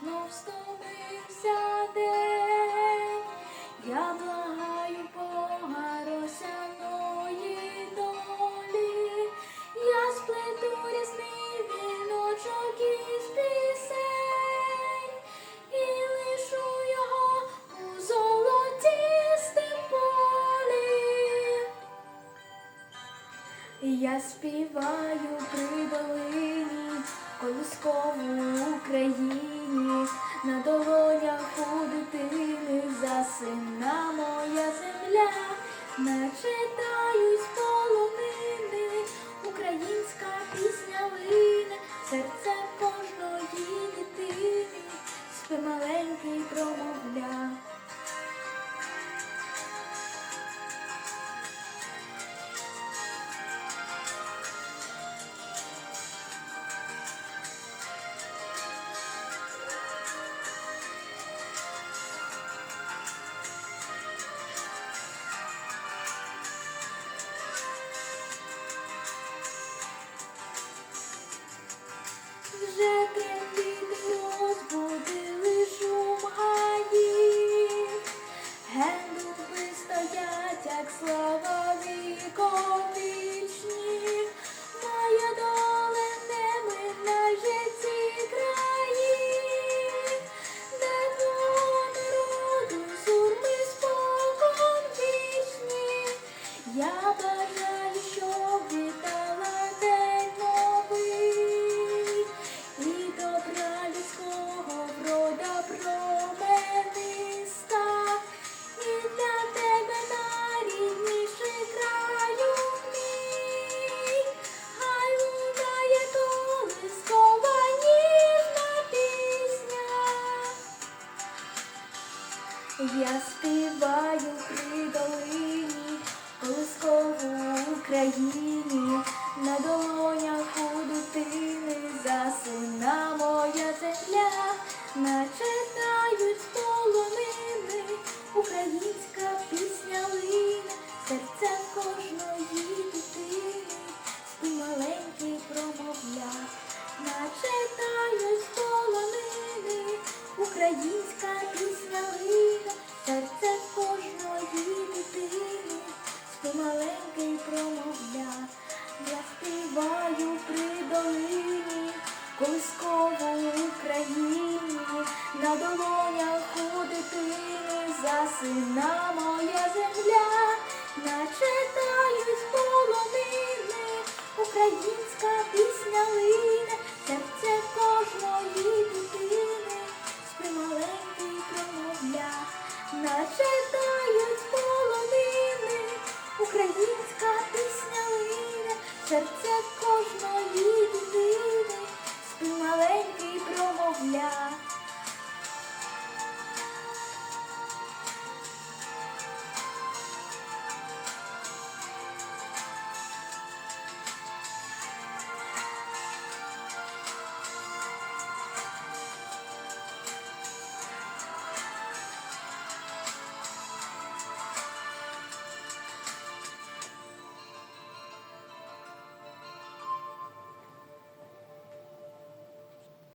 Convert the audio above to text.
знов стомився день, я благаю Бога росяної долі, я сплету рясний віночок із пісень і лишу його у золотістим полі. Я співаю. 哪知道 Я співаю при долині, колискову Україні, на долонях у дитини засуна моя земля. сина моя земля, начетають полонини, українська пісня лине, серце кожної дитини, при маленький промовля, начетають полонини, українська пісня лине, серце кожної дитини, спи маленький промовля.